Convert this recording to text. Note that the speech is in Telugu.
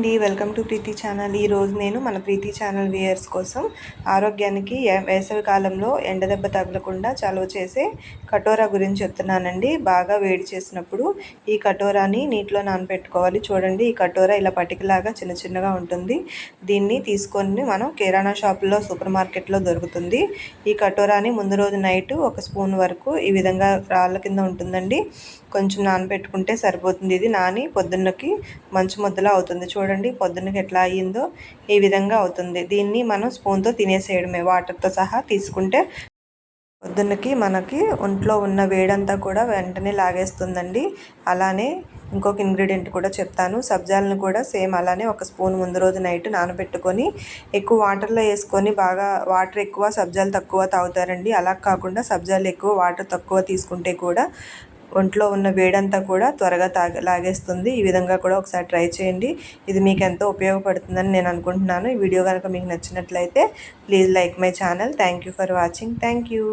అండి వెల్కమ్ టు ప్రీతి ఛానల్. ఈరోజు నేను మన ప్రీతి ఛానల్ వ్యూయర్స్ కోసం ఆరోగ్యానికి వేసవి కాలంలో ఎండదెబ్బ తగలకుండా చలువ చేసే కటోరా గురించి చెప్తున్నానండి. బాగా వేడి చేసినప్పుడు ఈ కటోరాని నీటిలో నానబెట్టుకోవాలి చూడండి ఈ కటోరా ఇలా పటికలాగా చిన్న చిన్నగా ఉంటుంది. దీన్ని తీసుకొని మనం కిరాణా షాపులో సూపర్ మార్కెట్లో దొరుకుతుంది. ఈ కటోరాని ముందు రోజు నైట్ ఒక స్పూన్ వరకు ఈ విధంగా రాళ్ళ కింద ఉంటుందండి. కొంచెం నానబెట్టుకుంటే సరిపోతుంది. ఇది నాని పొద్దున్నకి మంచు ముద్దలా అవుతుంది. చూడండి. పొద్దున్నకి ఎట్లా అయ్యిందో ఈ విధంగా అవుతుంది. దీన్ని మనం స్పూన్తో తినేసేయడమే వాటర్తో సహా తీసుకుంటే పొద్దున్నకి మనకి ఒంట్లో ఉన్న వేడంతా కూడా వెంటనే లాగేస్తుందండి. అలానే ఇంకొక ఇంగ్రీడియంట్ కూడా చెప్తాను. సబ్జాలను కూడా సేమ్ అలానే ఒక స్పూన్ ముందు రోజు నైట్ నానబెట్టుకొని ఎక్కువ వాటర్లో వేసుకొని బాగా వాటర్ ఎక్కువ సబ్జాలు తక్కువ తాగుతారండి. అలా కాకుండా సబ్జాలు ఎక్కువ వాటర్ తక్కువ తీసుకుంటే కూడా ఒంట్లో ఉన్న వేడంతా కూడా త్వరగా తాగ లాగేస్తుంది. ఈ విధంగా కూడా ఒకసారి ట్రై చేయండి. ఇది మీకు ఎంతో ఉపయోగపడుతుందని నేను అనుకుంటున్నాను. ఈ వీడియో కనుక మీకు నచ్చినట్లయితే please like my channel. Thank you for watching. Thank you.